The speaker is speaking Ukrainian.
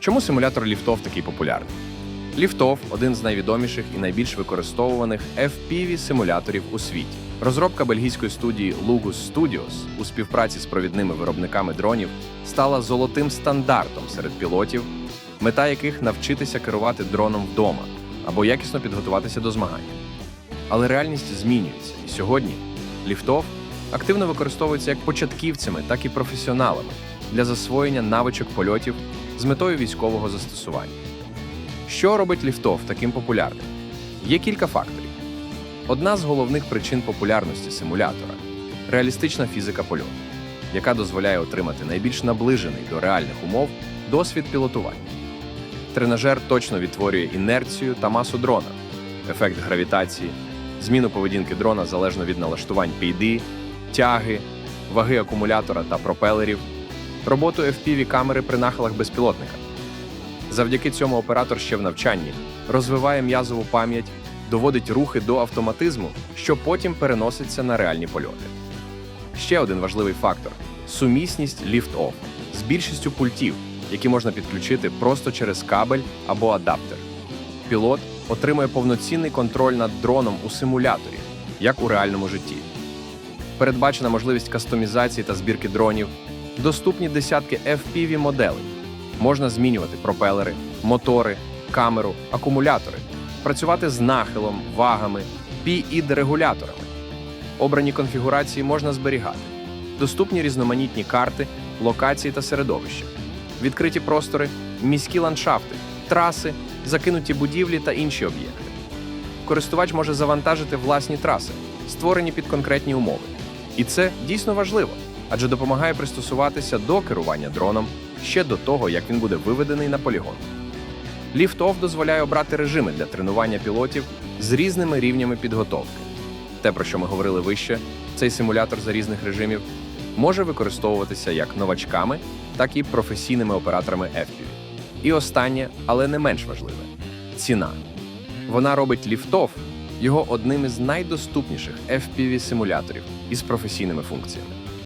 Чому симулятор ліфтов такий популярний? Ліфтов один з найвідоміших і найбільш використовуваних FPV-симуляторів у світі. Розробка бельгійської студії Lugus Studios у співпраці з провідними виробниками дронів стала золотим стандартом серед пілотів, мета яких навчитися керувати дроном вдома або якісно підготуватися до змагань. Але реальність змінюється, і сьогодні ліфтов активно використовується як початківцями, так і професіоналами для засвоєння навичок польотів з метою військового застосування. Що робить ліфтов таким популярним? Є кілька факторів. Одна з головних причин популярності симулятора реалістична фізика польоту, яка дозволяє отримати найбільш наближений до реальних умов досвід пілотування. Тренажер точно відтворює інерцію та масу дрона, ефект гравітації, зміну поведінки дрона залежно від налаштувань PD, тяги, ваги акумулятора та пропелерів, роботу FPV камери при нахилах безпілотника. Завдяки цьому оператор ще в навчанні розвиває м'язову пам'ять, доводить рухи до автоматизму, що потім переноситься на реальні польоти. Ще один важливий фактор сумісність ліфт-офф з більшістю пультів, які можна підключити просто через кабель або адаптер. Пілот отримує повноцінний контроль над дроном у симуляторі, як у реальному житті. Передбачена можливість кастомізації та збірки дронів, доступні десятки FPV моделей. Можна змінювати пропелери, мотори, камеру, акумулятори, працювати з нахилом, вагами, PID-регуляторами. Обрані конфігурації можна зберігати. Доступні різноманітні карти, локації та середовища, відкриті простори, міські ландшафти, траси, закинуті будівлі та інші об'єкти. Користувач може завантажити власні траси, створені під конкретні умови. І це дійсно важливо, адже допомагає пристосуватися до керування дроном ще до того, як він буде виведений на полігон. Ліфт-офф дозволяє обрати режими для тренування пілотів з різними рівнями підготовки. Те, про що ми говорили вище, цей симулятор за різних режимів може використовуватися як новачками, так і професійними операторами FPV. І останнє, але не менш важливе ціна. Вона робить ліфтоф його одним із найдоступніших FPV-симуляторів із професійними функціями.